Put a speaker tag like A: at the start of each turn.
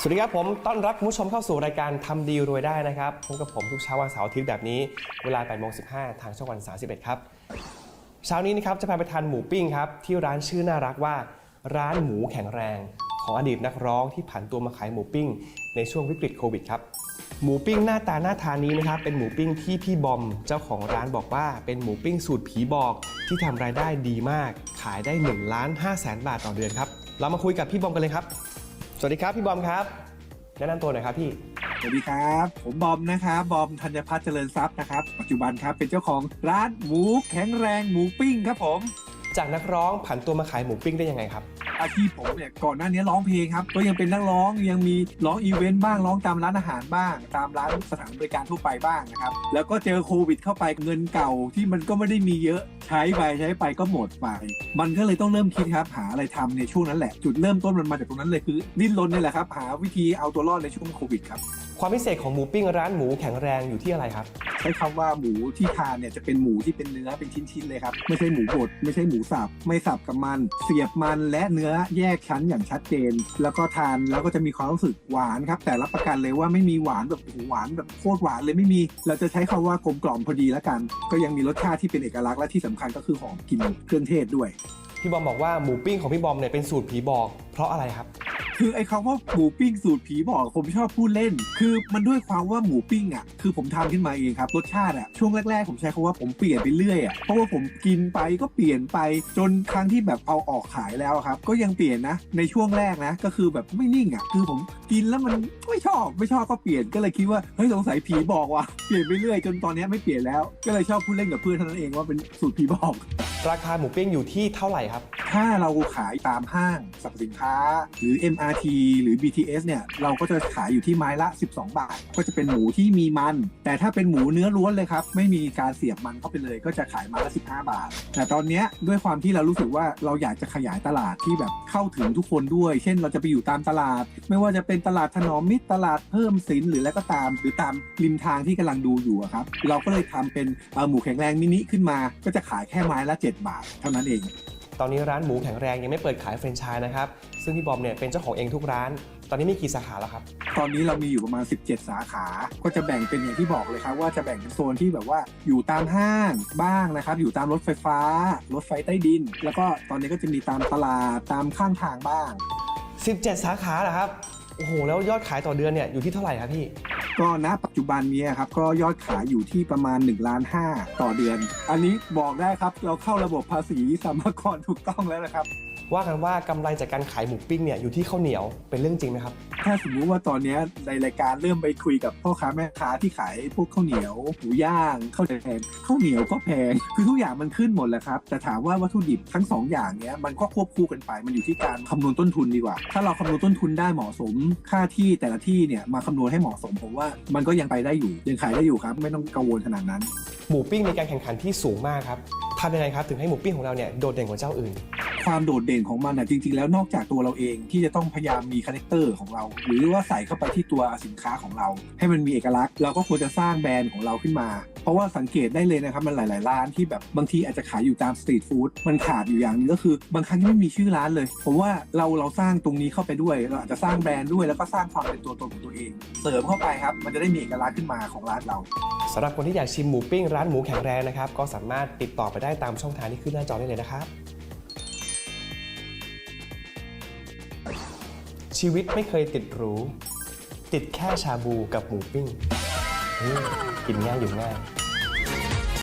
A: สวัสดีครับผมต้อนรับคุณผู้ชมเข้าสู่รายการทำดีรวยได้นะครับพบกับผมทุกเช้าวันเสาร์อาทิตย์แบบนี้เวลา8โมง15 ทางช่องวัน 31 ครับ เช้านี้นะครับจะพาไปทานหมูปิ้งครับ ที่ร้านชื่อน่ารักว่า ร้านหมูแข็งแรง ของอดีตนักร้องที่ผันตัวมาขายหมูปิ้ง ในช่วงวิกฤตโควิดครับหมูปิ้งหน้าตาหน่าทานนี้นะครับเป็นหมูปิ้งที่พี่บอมเจ้าของร้านบอกว่า เป็นหมูปิ้งสูตรผีบอกที่ทำรายได้ดีมาก ขายได้1ล้าน5แสนบาทต่อเดือนครับเรามาคุยกับพี่บอมกันเลยครับ สวัสดีครับพี่บอมครับ แนะนำตัวหน่อยครับพี่
B: สวัสดีครับ ผมบอมนะครับบอมธัญพัฒน์เจริญทรัพย์นะครับ ปัจจุบันครับเป็นเจ้าของร้านหมูแข็งแรงหมูปิ้งครับผม
A: จากนักร้องผันตัวมาขายหมูปิ้งได้ยังไงครับ
B: อาชีพผมเนี่ยก่อนหน้านี้ร้องเพลงครับ ก็ยังเป็นนักร้องยังมีร้องอีเวนต์บ้างร้องตามร้านอาหารบ้าง ตามร้านสถานบริการทั่วไปบ้างนะครับแล้วก็เจอโควิด เข้าไปเงินเก่าที่มันก็ไม่ได้มีเยอะใช้ไปใช้ไปก็หมดไป มันก็เลยต้องเริ่มคิดครับหาอะไรทำในช่วงนั้นแหละ จุดเริ่มต้นมันมาจากตรงนั้นเลยคือ ดิ้นรนนี่แหละครับหาวิธีเอาตัวรอดในช่วงโควิดครับ
A: ความพิเศษของหมูปิ้งร้านหมูแข็งแรงอยู่ที่อะไรครับ
B: ใช้คำว่าหมูที่ทานเนี่ยจะเป็นหมูที่เป็นเนื้อเป็นชิ้นๆเลยครับ ไม่ใช่หมูบดไม่ใช่หมูสับไม่สับกับมัน เสียบมันและเนื้อแยกชั้นอย่างชัดเจน แล้วก็ทานแล้วก็จะมีความรู้สึกหวานครับ แต่รับประกันเลยว่าไม่มีหวานแบบโอ้โหหวานแบบโคตรหวานเลยไม่มี เราจะใช้คำว่ากลมกล่อมพอดีแล้วกัน ก็ยังมีรสชาติที่เป็นเอกลักษณ์และที่สำคัญก็คือหอมกลิ่นเครื่องเทศด้วย
A: พี่บอมบอกว่าหมูปิ้งของพี่บอมเนี่ยเป็นสูตรผีบอกเพราะอะไรครับ
B: คือไอ้คำว่าหมูปิ้งสูตรผีบอกผมชอบพูดเล่น คือมันด้วยความว่าหมูปิ้งอะคือผมทำขึ้นมาเองครับรสชาติอะช่วงแรกๆ ผมใช้คำว่าผมเปลี่ยนไปเรื่อยอะเพราะว่าผมกินไปก็เปลี่ยนไปจนครั้งที่แบบเอาออกขายแล้วครับ ก็ยังเปลี่ยนนะ ในช่วงแรกนะ ก็คือแบบไม่นิ่งอะคือผมกินแล้วมันไม่ชอบไม่ชอบก็เปลี่ยนก็เลยคิดว่าเฮ้ยสงสัยผีบอกว่ะเปลี่ยนไปเรื่อยจนตอนนี้ไม่เปลี่ยนแล้ว ก็เลยชอบพูดเล่นกับเพื่อนเท่านั้นเองว่าเป็นสูตรผีบอก
A: ราคาหมูปิ้งอยู่ที่เท่าไหร่ครับ
B: ถ้าเราขายตามห้างสรรพสินค้า หรือ MRT หรือ BTS เนี่ย เราก็จะขายอยู่ที่ไม้ละ 12 บาท ก็จะเป็นหมูที่มีมัน แต่ถ้าเป็นหมูเนื้อล้วนเลยครับ ไม่มีการเสียบมันเข้าไปเลย ก็จะขายไม้ละ 15 บาท แต่ตอนนี้ด้วยความที่เรารู้สึกว่าเราอยากจะขยายตลาดที่แบบเข้าถึงทุกคนด้วย เช่น เราจะไปอยู่ตามตลาด ไม่ว่าจะเป็นตลาดถนอมมิตรตลาดเพิ่มสินหรืออะไรก็ตาม หรือตามริมทางที่กำลังดูอยู่ครับ เราก็เลยทำเป็นหมูแข็งแรงมินิขึ้นมา ก็จะขายแค่ไม้ละ7บาท เท่านั้นเอง
A: ตอนนี้ร้านหมูแข็งแรงยังไม่เปิดขายแฟรนไชส์นะครับ ซึ่งพี่บอมเนี่ยเป็นเจ้าของเองทุกร้าน ตอนนี้มีกี่สาขาแล้วครับ
B: ตอนนี้เรามีอยู่ประมาณ 17 สาขา ก็จะแบ่งเป็นอย่างที่บอกเลยครับ ว่าจะแบ่งเป็นโซนที่แบบว่าอยู่ตามห้างบ้างนะครับ อยู่ตามรถไฟฟ้า รถไฟใต้ดิน แล้วก็ตอนนี้ก็จะมีตามตลาดตามข้างทางบ้าง
A: 17 สาขาเหรอครับ โอ้โห แล้วยอดขายต่อเดือนเนี่ยอยู่ที่เท่าไหร่ครับพี่
B: ก็ณปัจจุบันนี้ครับก็ยอดขายอยู่ที่ประมาณ1ล้าน5ต่อเดือน อันนี้บอกได้ครับเราเข้าระบบภาษีสรรพากรถูกต้องแล้วนะครับ
A: ว่ากันว่ากำไรจากการขายหมูปิ้งเนี่ยอยู่ที่ข้าวเหนียวเป็นเรื่องจริงไหมครับ
B: ถ้าสมมุติว่าตอนเนี้ยในรายการเริ่มไปคุยกับพ่อค้าแม่ค้าที่ขายพวกข้าวเหนียวหมูย่างข้าวแดงข้าวเหนียวก็แพงคือทุกอย่างมันขึ้นหมดแหละครับ แต่ถามว่าวัตถุดิบทั้งสองอย่างเนี้ยมันก็ควบคู่กันไปมันอยู่ที่การคำนวณต้นทุนดีกว่า ถ้าเราคำนวณต้นทุนได้เหมาะสม ค่าที่แต่ละที่เนี่ยมาคำนวณให้เหมาะสมผมว่ามันก็ยังไปได้อยู่ยังขายได้อยู่ครับ ไม่ต้องกังวลขนาดนั้น
A: หมูปิ้งมีการแข่งขันที่สูงมากครับทำยังไงครับถึงให้หมูปิ้งของเราเนี่ยโดดเด่นกว่าเจ้าอื่น
B: ความโดดเด่นของมันนะจริง ๆ แล้วนอกจากตัวเราเองที่จะต้องพยายามมีคาแรคเตอร์ของเรา หรือว่าใส่เข้าไปที่ตัวสินค้าของเรา ให้มันมีเอกลักษณ์ เราก็ควรจะสร้างแบรนด์ของเราขึ้นมา เพราะว่าสังเกตได้เลยนะครับมันหลาย ๆ ร้านที่แบบบางทีอาจจะขายอยู่ตามสตรีทฟู้ดมันขาดอยู่อย่างนึงก็คือบางครั้งไม่มีชื่อร้านเลยผมว่าเราเราสร้างตรงนี้เข้าไปด้วย เราอาจจะสร้างแบรนด์ด้วยแล้วก็สร้างความเป็นตัวตนของตัวเอง เสริมเข้าไปครับมันจะได้มีเอกลักษณ์ขึ้นมาของร้านเรา
A: สำหรับคนที่อยากชิมหมูปิ้งร้านหมูแข็งแรงนะครับก็สามารถติดต่อไปได้ตามช่องทางที่ขึ้นหน้าจอได้เลยนะครับ ชีวิตไม่เคยติดหรู ติดแค่ชาบูกับหมูปิ้งอืมกินง่ายอยู่ง่าย